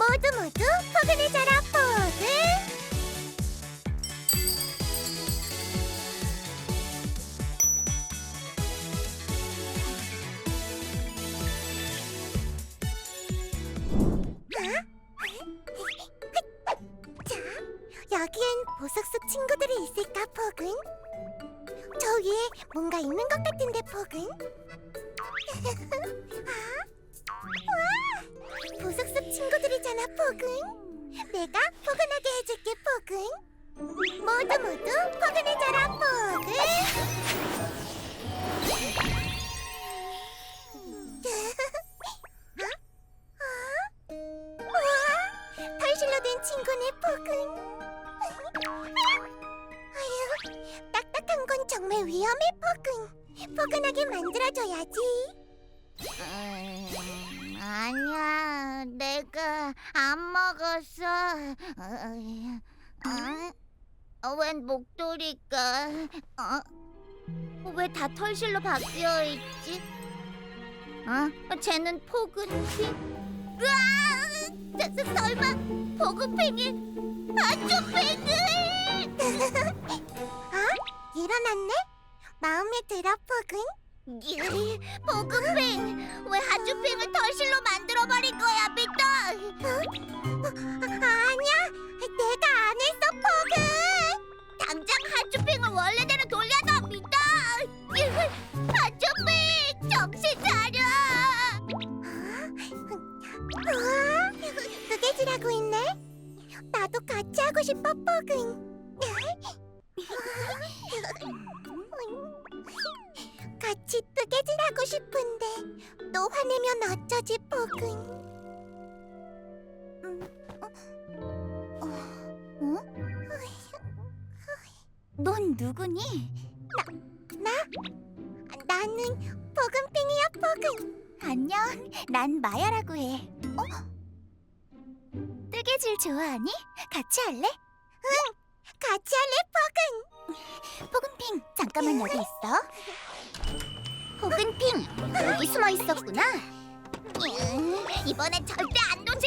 포근해져라 포근 자, 여기엔 보석 속 친구들이 있을까, 포근? 저 위에 뭔가 있는 것 같은데, 포근? 아? 친구들이잖아, 포근. 내가 포근하게 해줄게, 포근. 모두 모두 포근해져라, 포근. 어? 어? 우와! 털실로 된 친구네, 포근. 아유, 딱딱한 건 정말 위험해, 포근. 포근하게 만들어줘야지. 음, 아니야, 내가 안 먹었어. 어, 어, 웬 목도리가? 어? 왜 다 털실로 바뀌어 있지? 어? 쟤는 포근핑? 으아! 저, 저, 설마 포근핑이 아주핑을? 아, 일어났네? 마음에 들어, 포근? 이, 포근핑! 왜 하주핑을 털실로 만들어버린 거야, 하주핑을 원래대로 돌려놔, 미터! 하주핑! 정신 차려! 우와, 뜨개질하고 있네. 나도 같이 하고 싶어, 포근. 같이 뜨개질하고 싶은데 또 화내면 어쩌지, 포근? 넌 누구니? 나? 나는 포근핑이야, 포근. 안녕, 난 마야라고 해. 어? 뜨개질 좋아하니? 같이 할래? 같이 할래, 포근핑, 잠깐만 여기 있어. 포근핑, 여기 숨어 있었구나. 음, 이번엔 절대 안. 하츄핑!